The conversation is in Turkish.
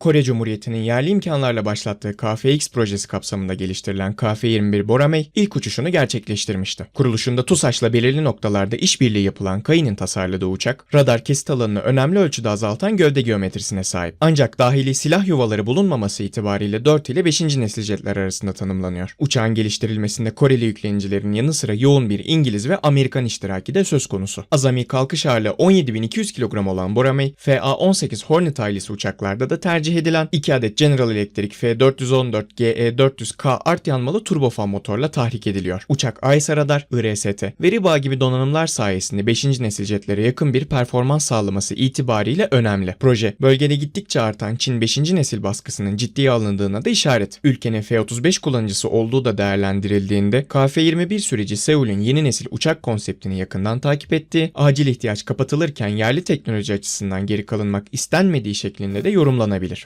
Kore Cumhuriyeti'nin yerli imkanlarla başlattığı KF-X projesi kapsamında geliştirilen KF-21 Boramey ilk uçuşunu gerçekleştirmişti. Kuruluşunda TUSAŞ'la belirli noktalarda işbirliği yapılan Kayı'nın tasarladığı uçak, radar kesit alanını önemli ölçüde azaltan gövde geometrisine sahip. Ancak dahili silah yuvaları bulunmaması itibariyle 4 ile 5. nesil jetler arasında tanımlanıyor. Uçağın geliştirilmesinde Koreli yüklenicilerin yanı sıra yoğun bir İngiliz ve Amerikan iştiraki de söz konusu. Azami kalkış ağırlığı 17.200 kilogram olan Boramey, FA-18 Hornet ailesi uçaklarda da tercih edilen 2 adet General Electric F414 GE400K art yanmalı turbofan motorla tahrik ediliyor. Uçak AESA radar, IRST ve RIBA gibi donanımlar sayesinde 5. nesil jetlere yakın bir performans sağlaması itibariyle önemli. Proje, bölgede gittikçe artan Çin 5. nesil baskısının ciddiye alındığına da işaret. Ülkenin F-35 kullanıcısı olduğu da değerlendirildiğinde KF-21 süreci Seul'ün yeni nesil uçak konseptini yakından takip ettiği, acil ihtiyaç kapatılırken yerli teknoloji açısından geri kalınmak istenmediği şeklinde de yorumlanabilir.